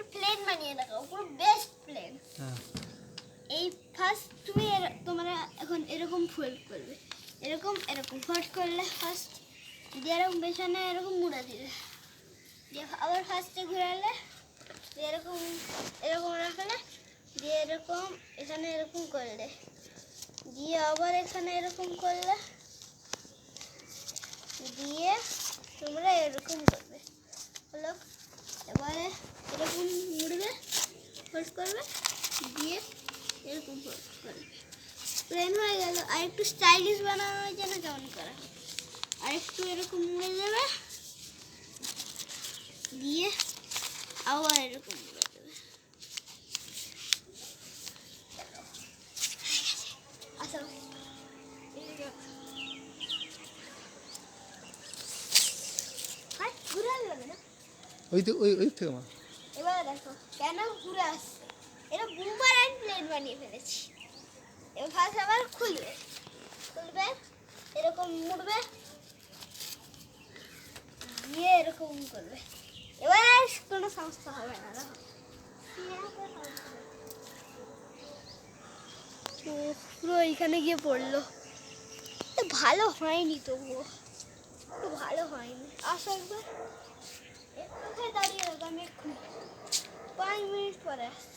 একটা প্লেন বানিয়ে দেখাও পুরো বেস্ট প্লেন হ্যাঁ। এই ফার্স্ট তুমি তোমরা এখন এরকম ফোল্ড করবে। এরকম এরকম ফোল্ড করলে ফার্স্ট দিয়ে এরকম পেছনে এরকম মুড়ে দিলে দিয়ে আবার ফার্স্টে ঘুরালে দিয়ে এরকম এরকম রাখলে দিয়ে এরকম এখানে এরকম করলে। দিয়ে আবার এখানে এরকম করলে দিয়ে তোমরা এরকম করবে হলো এবারে এরকম মুড়বে ফোল্ড করবে, দিয়ে এরকম ফোল্ড করবে। প্লেন হয়ে গেল। আর একটু স্টাইলিশ বানানোর জন্য কেমন করা। আর একটু এরকম মুড়ে দেবে, দিয়ে আবার এরকম মুড়ে দেবে। না? ওই তো, ওই ওই থেকে মা দেখো, কেন ঘুরে আসছে? এটা বুমারাং প্লেন বানিয়ে ফেলেছি। এবার ফার্স্ট আবার খুলবে। খুলবে, এরকম মুড়বে এরকম করবে। এবার কোনো সমস্যা হবে না, দেখো। পুরো এইখানে গিয়ে পড়ল। ভালো হয়নি তবুও। ভালো হয়নি। আসো একবার। floresta.